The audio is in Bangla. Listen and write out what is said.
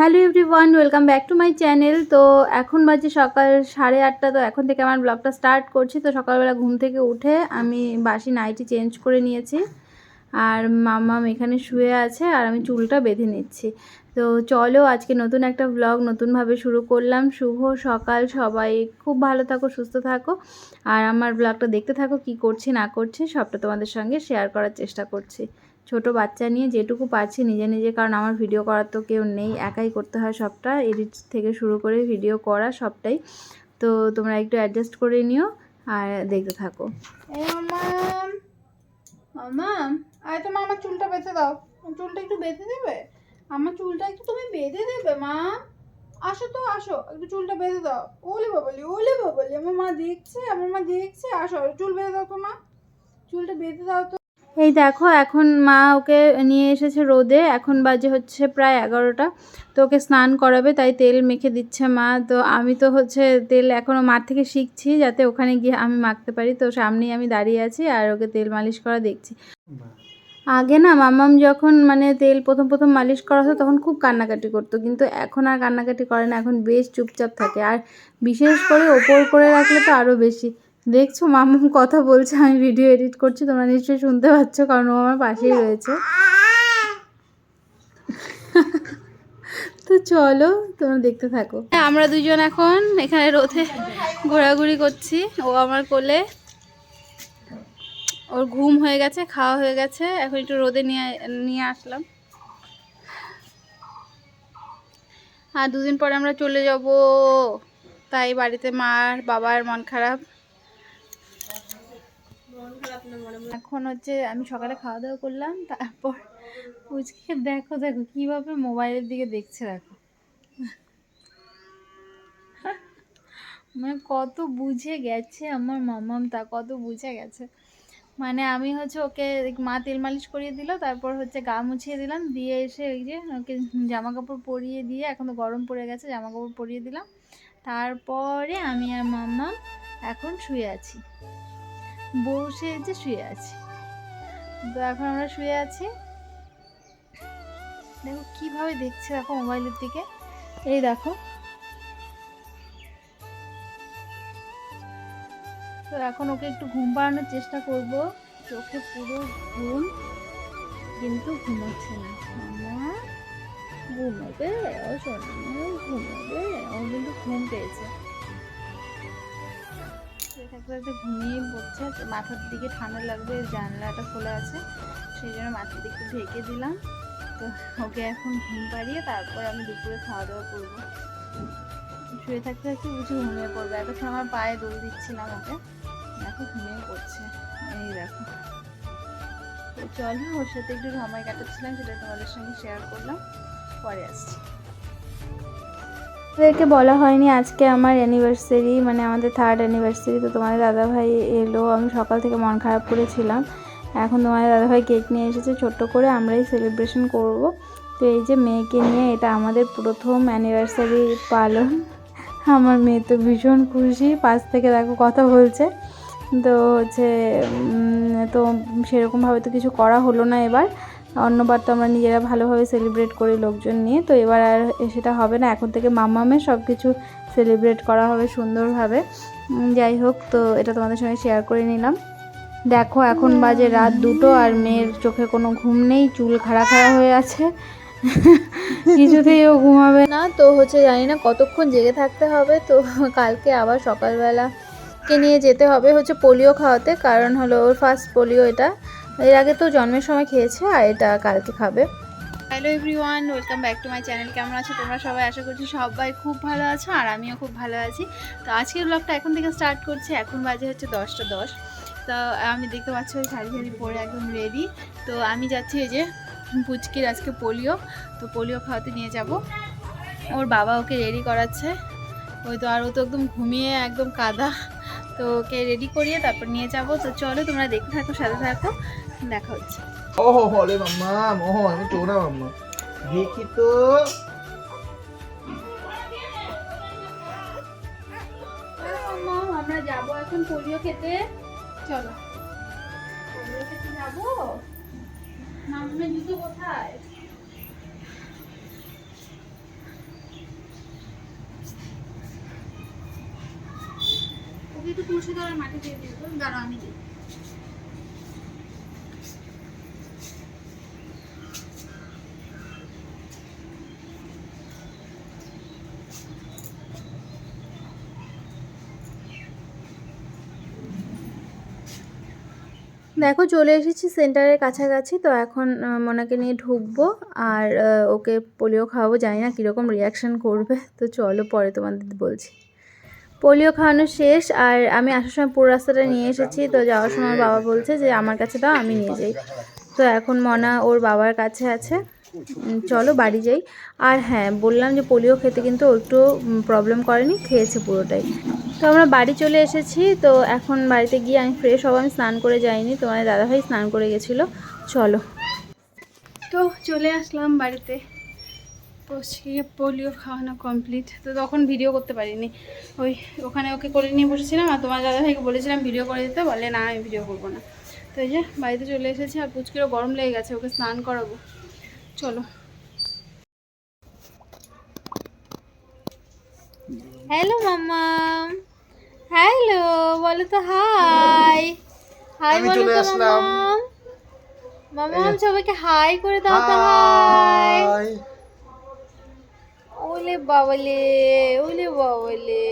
Hello everyone, welcome back to my channel. তো এখন বাজে সকাল সাড়ে আটটা, তো এখন থেকে আমার ব্লগটা স্টার্ট করছি। তো সকালবেলা ঘুম থেকে উঠে আমি বাসি নাইটি চেঞ্জ করে নিয়েছি। আর মামাম এখানে শুয়ে আছে আর আমি চুলটা বেঁধে নিচ্ছি। তো চলো আজকে নতুন একটা ব্লগ নতুনভাবে শুরু করলাম। শুভ সকাল, সবাই খুব ভালো থাকো, সুস্থ থাকো। আর আমার ব্লগটা দেখতে থাকো, কি করছি, না করছি, সবটা তোমাদের সঙ্গে শেয়ার করার চেষ্টা করছি। ছোট বাচ্চা নিয়ে যেটুকু পারছি নিজে নিজে, কারণ আমার ভিডিও করার তো কেউ নেই, একাই করতে হয় সবটা এডিট থেকে শুরু করে ভিডিও করা সবটাই। তো তোমরা একটু অ্যাডজাস্ট করে নিও আর দেখতে থাকো। মামাম আয় তো আমার চুলটা বেঁধে দাও। চুলটা একটু বেঁধে দেবে? আমার চুলটা একটু তুমি বেঁধে দেবে, মা? আসো তো, আসো, একটু চুলটা বেঁধে দাও। ওলে বাবলি ওলে বাবলি, আমার মা দেখছে, আমার মা দেখছে, আসো, চুল বেঁধে দাও তো, মা। চুলটা বেঁধে দাও তো। এই দেখো, এখন মা ওকে নিয়ে এসেছে রোদে। এখন বাজে হচ্ছে প্রায় এগারোটা। তো ওকে স্নান করাবে, তাই তেল মেখে দিচ্ছে মা। তো আমি তো হচ্ছে তেল এখনও মার থেকে শিখছি, যাতে ওখানে গিয়ে আমি মাখতে পারি। তো সামনেই আমি দাঁড়িয়ে আছি আর ওকে তেল মালিশ করা দেখছি। আগে না মামাম যখন মানে তেল প্রথম প্রথম মালিশ করা হতো, তখন খুব কান্নাকাটি করতো। কিন্তু এখন আর কান্নাকাটি করে না, এখন বেশ চুপচাপ থাকে। আর বিশেষ করে ওপর করে রাখলে তো আরও বেশি। দেখছ মামাম কথা বলছে, আমি ভিডিও এডিট করছি, তোমরা নিশ্চয়ই শুনতে পাচ্ছ, কারণ ও আমার পাশেই রয়েছে। তো চলো, তোমরা দেখতে থাকো। আমরা দুজন এখন এখানে রোদে ঘোরাঘুরি করছি, ও আমার কোলে। ওর ঘুম হয়ে গেছে, খাওয়া হয়ে গেছে, এখন একটু রোদে নিয়ে নিয়ে আসলাম। আর দুদিন পরে আমরা চলে যাব। তাই বাড়িতে মার, বাবার মন খারাপ। এখন হচ্ছে আমি সকালে খাওয়া দাওয়া করলাম, তারপর পুচকে দেখো দেখো কীভাবে মোবাইলের দিকে দেখছে, দেখো। মানে কত বুঝে গেছে আমার মামাম, তা কত বুঝে গেছে। মানে আমি হচ্ছে ওকে মা তেল মালিশ করিয়ে দিল, তারপর হচ্ছে গা মুছিয়ে দিলাম, দিয়ে এসে ওই যে ওকে জামা কাপড় পরিয়ে দিয়ে, এখন তো গরম পড়ে গেছে জামা কাপড় পরিয়ে দিলাম। তারপরে আমি আর মাম্মা এখন শুয়ে আছি। বসে যে শুয়ে আছি। তো এখন আমরা শুয়ে আছি। দেখো কীভাবে দেখছে দেখো মোবাইলের দিকে। এই দেখো। তো এখন ওকে একটু ঘুম পাড়ানোর চেষ্টা করব। চোখে পুরো ঘুম। কিন্তু ঘুমাচ্ছে না। মামা, ঘুমাবে? ও শোনা ঘুমাবে? ও কিন্তু ঘুম পেয়েছে। থাকতে ঘুমিয়ে পড়ছে মাথার দিকে ঠান্ডা লাগবে, জানলাটা খোলা আছে, সেই জন্য মাথার দিকে ঢেকে দিলাম। তো ওকে এখন ঘুম পাড়িয়ে তারপর আমি দুপুরে খাওয়া দাওয়া করব। শুয়ে থাকতে থাকতে বুঝি ঘুমিয়ে পড়বে। এত সময় আমার পায়ে দোল দিচ্ছিলাম ওকে। দেখো ঘুমিয়ে পড়ছে। এই দেখো। তো চলো, ওর সাথে একটু সময় কাটাচ্ছিলাম, সেটা তোমাদের সঙ্গে শেয়ার করলাম। পরে আসছি। ওদেরকে বলা হয়নি আজকে আমার অ্যানিভার্সারি মানে আমাদের থার্ড অ্যানিভার্সারি তো তোমাদের দাদাভাই এলো। আমি সকাল থেকে মন খারাপ করেছিলাম। এখন তোমাদের দাদাভাই কেক নিয়ে এসেছে, ছোট্ট করে আমরাই সেলিব্রেশন করব। তো এই যে মেয়েকে নিয়ে, এটা আমাদের প্রথম অ্যানিভার্সারি পালন। আমার মেয়ে তো ভীষণ খুশি, পাশ থেকে দেখো কথা বলছে। তো হচ্ছে তো সেরকমভাবে তো কিছু করা হলো না এবার। অন্যবার তো আমরা নিজেরা ভালোভাবে সেলিব্রেট করি লোকজন নিয়ে, তো এবার আর সেটা হবে না। এখন থেকে মামামে সব কিছু সেলিব্রেট করা হবে সুন্দরভাবে। যাই হোক, তো এটা তোমাদের সঙ্গে শেয়ার করে নিলাম। দেখো, এখন বাজে রাত দুটো আর মেয়ের চোখে কোনো ঘুম নেই, চুল খাড়া খাড়া হয়ে আছে। কিছুতেই ও ঘুমাবে না। তো হচ্ছে জানি না কতক্ষণ জেগে থাকতে হবে, তো কালকে আবার সকালবেলা কে নিয়ে যেতে হবে হচ্ছে পোলিও খাওয়াতে, কারণ হলো ওর ফার্স্ট পোলিও এটা। এর আগে তো জন্মের সময় খেয়েছে আর এটা কালকে খাবে। Hello everyone welcome back to my channel কেমন আছো তোমরা সবাই? আশা করছি সবাই খুব ভালো আছো আর আমিও খুব ভালো আছি। তো আজকের ব্লগটা এখন থেকে স্টার্ট করছি। এখন বাজে হচ্ছে দশটা দশ। তো আমি দেখতে পাচ্ছি ওই শাড়ি শাড়ি পরে একদম রেডি তো আমি যাচ্ছি এই যে পুচকির আজকে পোলিও তো পোলিও খাওয়াতে নিয়ে যাব। ওর বাবা ওকে রেডি করাচ্ছে। ওই তো আর ও তো একদম ঘুমিয়ে একদম কাদা। তো ওকে রেডি করিয়ে তারপর নিয়ে যাব। তো চলো তোমরা দেখতে থাকো, সাথে থাকো। দেখা হচ্ছে। ওহো হলে মাম্মা মোহন আমি চোরা মাম্মা। দেখি তো। আমরা এখন পোলিও খেতে। চলো। পোলিও খেতে যাব? মামুনের জুতো কোথায়? ওকে একটু তুলসী দলের মাটি দিয়ে দিই দাঁড়ো আমি দিই দেখো চলে এসেছি সেন্টারের কাছাকাছি, তো এখন মনাকে নিয়ে ঢুকবো আর ওকে পোলিও খাওয়াবো। জানি না কীরকম রিয়াকশান করবে, তো চলো পরে তোমাদের বলছি। পোলিও খাওয়ানো শেষ আর আমি আসার সময় পুরো রাস্তাটা নিয়ে এসেছি, তো যাওয়ার সময় বাবা বলছে যে, আমার কাছে দাও, আমি নিয়ে যাই। তো এখন মনা ওর বাবার কাছে আছে। চলো বাড়ি যাই। আর হ্যাঁ বললাম যে পোলিও খেতে কিন্তু একটু প্রবলেম করেনি, খেয়েছে পুরোটাই। তো আমরা বাড়ি চলে এসেছি, তো এখন বাড়িতে গিয়ে আমি ফ্রেশ হব, আমি স্নান করে যাইনি তোমার দাদাভাই স্নান করে গেছিল। চলো। তো চলে আসলাম বাড়িতে। পৌঁছে পোলিও খাওয়ানো কমপ্লিট তো তখন ভিডিও করতে পারিনি। ওই ওখানে ওকে করে নিয়ে বসেছিলাম, আর তোমার দাদাভাইকে বলেছিলাম ভিডিও করে দিতে বলে না, আমি ভিডিও করব না। তো এই যে বাড়িতে চলে এসেছি, আর পুচকিরও গরম লেগে গেছে, ওকে স্নান করাবো। চলো। হ্যালো মাম্মাম হ্যালো বলো তো হাই হাই বলো তো আসলাম। মাম্মাম মাম্মাম সবাইকে হাই করে দাও তো হাই ওলে বাবালে ওলে বাবালে।